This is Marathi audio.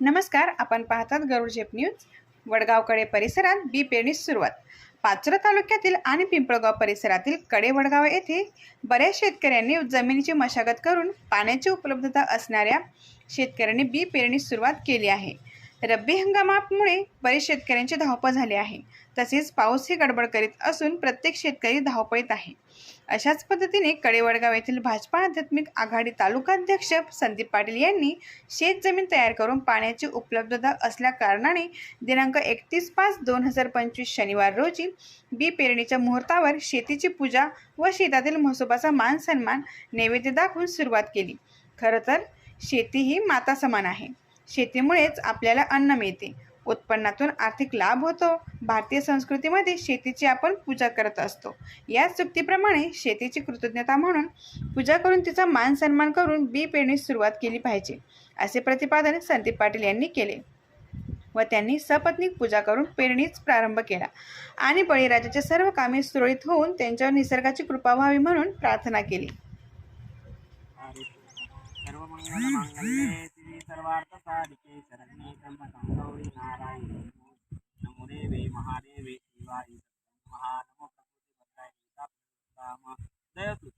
नमस्कार आपण पाहतात गरुड झेप न्यूज. वडगावकडे परिसरात बी पेरणीस सुरुवात. पाचोरा तालुक्यातील आणि पिंपळगाव परिसरातील कडे वडगाव येथे बऱ्याच शेतकऱ्यांनी जमिनीची मशागत करून पाण्याची उपलब्धता असणाऱ्या शेतकऱ्यांनी बी पेरणीस सुरुवात केली आहे. रब्बी हंगामामुळे बरेच शेतकऱ्यांची धावपळ झाली आहे. तसेच पाऊसही गडबड करीत असून प्रत्येक शेतकरी धावपळीत आहे. अशाच पद्धतीने कडेवडगाव येथील भाजपा आध्यात्मिक आघाडी तालुकाध्यक्ष संदीप पाटील यांनी शेतजमीन तयार करून पाण्याची उपलब्धता असल्या कारणाने दिनांक एकतीस पाच दोन हजार पंचवीस शनिवार रोजी बी पेरणीच्या मुहूर्तावर शेतीची पूजा व शेतातील म्हसोबाचा मान सन्मान नैवेद्य दाखवून सुरुवात केली. खरं तर शेती ही माता समान आहे. शेतीमुळेच आपल्याला अन्न मिळते. उत्पन्नातून आर्थिक लाभ होतो. भारतीय संस्कृतीमध्ये शेतीची आपण पूजा करत असतो. याच चुक्तीप्रमाणे शेतीची कृतज्ञता म्हणून पूजा करून तिचा मान सन्मान करून बी पेरणीस सुरुवात केली पाहिजे असे प्रतिपादन संदीप पाटील यांनी केले व त्यांनी सपत्नीक पूजा करून पेरणीच प्रारंभ केला. आणि बळीराजाचे सर्व कामे सुरळीत होऊन त्यांच्यावर निसर्गाची कृपा व्हावी म्हणून प्रार्थना केली. सर्वार्थ साधिके शरण्ये त्र्यंबकं नारायणी। नमो देवे महादेवे शिवाय महानमो प्रकृती भद्राय दयतु